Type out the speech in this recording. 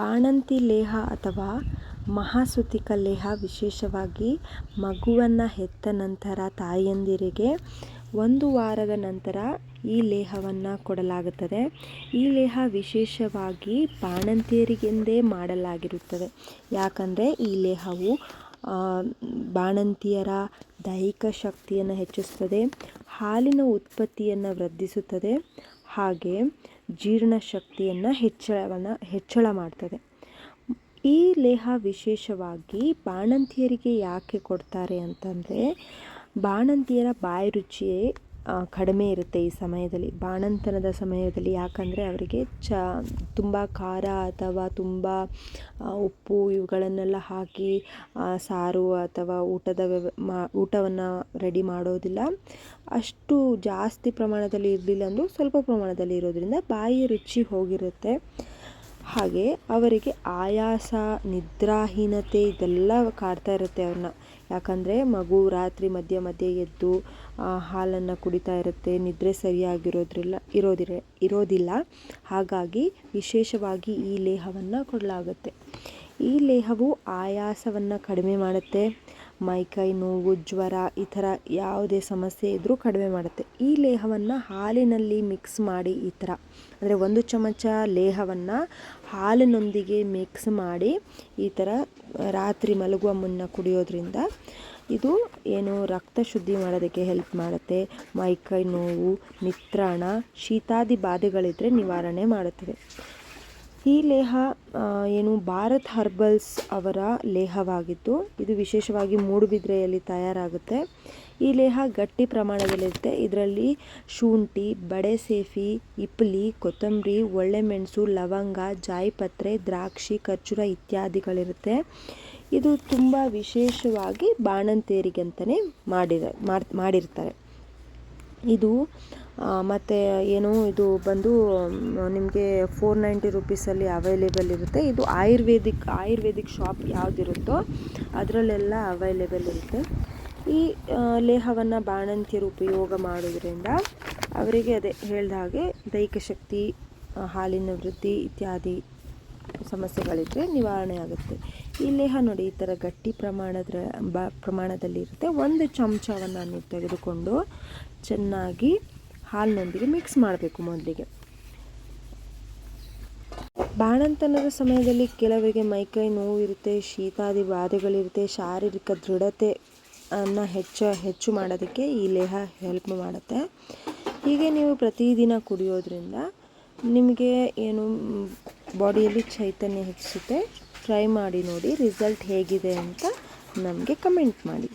ಬಾಣಂತಿ ಲೇಹ ಅಥವಾ ಮಹಾಸುತಿಕ ಲೇಹ ವಿಶೇಷವಾಗಿ ಮಗುವನ್ನು ಹೆತ್ತ ನಂತರ ತಾಯಂದಿರಿಗೆ ಒಂದು ವಾರದ ನಂತರ ಈ ಲೇಹವನ್ನು ಕೊಡಲಾಗುತ್ತದೆ. ಈ ಲೇಹ ವಿಶೇಷವಾಗಿ ಬಾಣಂತಿಯರಿಗೆಂದೇ ಮಾಡಲಾಗಿರುತ್ತದೆ. ಯಾಕಂದರೆ ಈ ಲೇಹವು ಬಾಣಂತಿಯರ ದೈಹಿಕ ಶಕ್ತಿಯನ್ನು ಹೆಚ್ಚಿಸುತ್ತದೆ ಹಾಲಿನ ಉತ್ಪತ್ತಿಯನ್ನು ವೃದ್ಧಿಸುತ್ತದೆ. ಹಾಗೆ ಜೀರ್ಣಶಕ್ತಿಯನ್ನು ಹೆಚ್ಚಳವನ್ನು ಹೆಚ್ಚಳ ಮಾಡ್ತದೆ. ಈ ಲೇಹ ವಿಶೇಷವಾಗಿ ಬಾಣಂತಿಯರಿಗೆ ಯಾಕೆ ಕೊಡ್ತಾರೆ ಅಂತಂದರೆ ಬಾಣಂತಿಯರ ಬಾಯಿ ರುಚಿ ಕಡಿಮೆ ಇರುತ್ತೆ ಈ ಸಮಯದಲ್ಲಿ, ಬಾಣಂತನದ ಸಮಯದಲ್ಲಿ. ಯಾಕಂದರೆ ಅವರಿಗೆ ಚ, ತುಂಬ ಖಾರ ಅಥವಾ ತುಂಬ ಉಪ್ಪು ಇವುಗಳನ್ನೆಲ್ಲ ಹಾಕಿ ಸಾರು ಅಥವಾ ಊಟದ ವ್ಯವ ಮಾ, ಊಟವನ್ನು ರೆಡಿ ಮಾಡೋದಿಲ್ಲ. ಅಷ್ಟು ಜಾಸ್ತಿ ಪ್ರಮಾಣದಲ್ಲಿ ಇರಲಿಲ್ಲ ಅಂದರೂ ಸ್ವಲ್ಪ ಪ್ರಮಾಣದಲ್ಲಿ ಇರೋದರಿಂದ ಬಾಯಿ ರುಚಿ ಹೋಗಿರುತ್ತೆ. ಹಾಗೆ ಅವರಿಗೆ ಆಯಾಸ, ನಿದ್ರಾಹೀನತೆ ಇದೆಲ್ಲ ಕಾಡ್ತಾ ಇರುತ್ತೆ ಅವ್ರನ್ನ. ಯಾಕಂದರೆ ಮಗು ರಾತ್ರಿ ಮಧ್ಯೆ ಮಧ್ಯೆ ಎದ್ದು ಹಾಲನ್ನು ಕುಡಿತಾ ಇರುತ್ತೆ, ನಿದ್ರೆ ಸರಿಯಾಗಿರೋದ್ರಿಲ್ಲ, ಇರೋದಿರ, ಇರೋದಿಲ್ಲ. ಹಾಗಾಗಿ ವಿಶೇಷವಾಗಿ ಈ ಲೇಹವನ್ನು ಕೊಡಲಾಗುತ್ತೆ. ಈ ಲೇಹವು ಆಯಾಸವನ್ನು ಕಡಿಮೆ ಮಾಡುತ್ತೆ. ಮೈಕೈ ನೋವು, ಜ್ವರ ಈ ಥರ ಯಾವುದೇ ಸಮಸ್ಯೆ ಇದ್ದರೂ ಕಡಿಮೆ ಮಾಡುತ್ತೆ. ಈ ಲೇಹವನ್ನು ಹಾಲಿನಲ್ಲಿ ಮಿಕ್ಸ್ ಮಾಡಿ ಈ ಥರ, ಅಂದರೆ ಒಂದು ಚಮಚ ಲೇಹವನ್ನು ಹಾಲಿನೊಂದಿಗೆ ಮಿಕ್ಸ್ ಮಾಡಿ ಈ ಥರ ರಾತ್ರಿ ಮಲಗುವ ಮುನ್ನ ಕುಡಿಯೋದ್ರಿಂದ ಇದು ಏನು ರಕ್ತ ಶುದ್ಧಿ ಮಾಡೋದಕ್ಕೆ ಹೆಲ್ಪ್ ಮಾಡುತ್ತೆ. ಮೈಕೈ ನೋವು, ನಿತ್ರಾಣ, ಶೀತಾದಿ ಬಾಧೆಗಳಿದ್ದರೆ ನಿವಾರಣೆ ಮಾಡುತ್ತದೆ. ಈ ಲೇಹ ಏನು ಭಾರತ್ ಹರ್ಬಲ್ಸ್ ಅವರ ಲೇಹವಾಗಿದ್ದು, ಇದು ವಿಶೇಷವಾಗಿ ಮೂಡುಬಿದ್ರೆಯಲ್ಲಿ ತಯಾರಾಗುತ್ತೆ. ಈ ಲೇಹ ಗಟ್ಟಿ ಪ್ರಮಾಣದಲ್ಲಿರುತ್ತೆ. ಇದರಲ್ಲಿ ಶುಂಠಿ ಬಡೆಸೇಫಿ ಇಪ್ಲಿ, ಕೊತ್ತಂಬರಿ ಒಳ್ಳೆಮೆಣಸು ಲವಂಗ, ಜಾಯಿಪತ್ರೆ, ದ್ರಾಕ್ಷಿ, ಖರ್ಜೂರ ಇತ್ಯಾದಿಗಳಿರುತ್ತೆ. ಇದು ತುಂಬ ವಿಶೇಷವಾಗಿ ಬಾಣಂತಿಯರಿಗಂತಲೇ ಮಾಡಿದ ಮಾಡಿರ್ತಾರೆ. ಇದು ಮತ್ತು ಏನು, ಇದು ಬಂದು ನಿಮಗೆ ಫೋರ್ ನೈಂಟಿ ರುಪೀಸಲ್ಲಿ ಅವೈಲೇಬಲ್ ಇರುತ್ತೆ. ಇದು ಆಯುರ್ವೇದಿಕ್ ಆಯುರ್ವೇದಿಕ್ ಶಾಪ್ ಯಾವುದಿರುತ್ತೋ ಅದರಲ್ಲೆಲ್ಲ ಅವೈಲೇಬಲ್ ಇರುತ್ತೆ. ಈ ಲೇಹವನ್ನು ಬಾಣಂತಿಯರು ಉಪಯೋಗ ಮಾಡೋದ್ರಿಂದ ಅವರಿಗೆ ಅದೇ ಹೇಳಿದ ಹಾಗೆ ದೈಹಿಕ ಶಕ್ತಿ ಹಾಲಿನ ವೃದ್ಧಿ ಇತ್ಯಾದಿ ಸಮಸ್ಯೆಗಳಿದ್ದರೆ ನಿವಾರಣೆ ಆಗುತ್ತೆ. ಈ ಲೇಹ ನೋಡಿ, ಈ ಥರ ಗಟ್ಟಿ ಪ್ರಮಾಣದ ಬ, ಪ್ರಮಾಣದಲ್ಲಿರುತ್ತೆ. ಒಂದು ಚಮಚವನ್ನು ನೀವು ತೆಗೆದುಕೊಂಡು ಚೆನ್ನಾಗಿ ಹಾಲಿನೊಂದಿಗೆ ಮಿಕ್ಸ್ ಮಾಡಬೇಕು ಮೊದಲಿಗೆ. ಬಾಣಂತನದ ಸಮಯದಲ್ಲಿ ಕೆಲವರಿಗೆ ಮೈಕೈ ನೋವು ಇರುತ್ತೆ ಶೀತಾದಿ ಬಾಧೆಗಳಿರುತ್ತೆ, ಶಾರೀರಿಕ ದೃಢತೆ ಅನ್ನು ಹೆಚ್ಚು ಹೆಚ್ಚು ಮಾಡೋದಕ್ಕೆ ಈ ಲೇಹ ಹೆಲ್ಪ್ ಮಾಡುತ್ತೆ. ಹೀಗೆ ನೀವು ಪ್ರತಿದಿನ ಕುಡಿಯೋದ್ರಿಂದ ನಿಮಗೆ ಏನು ಬಾಡಿಯಲ್ಲಿ ಚೈತನ್ಯ ಹೆಚ್ಚಿಸುತ್ತೆ. ಟ್ರೈ ಮಾಡಿ ನೋಡಿ ರಿಸಲ್ಟ್ ಹೇಗಿದೆ ಅಂತ ನಮಗೆ ಕಮೆಂಟ್ ಮಾಡಿ.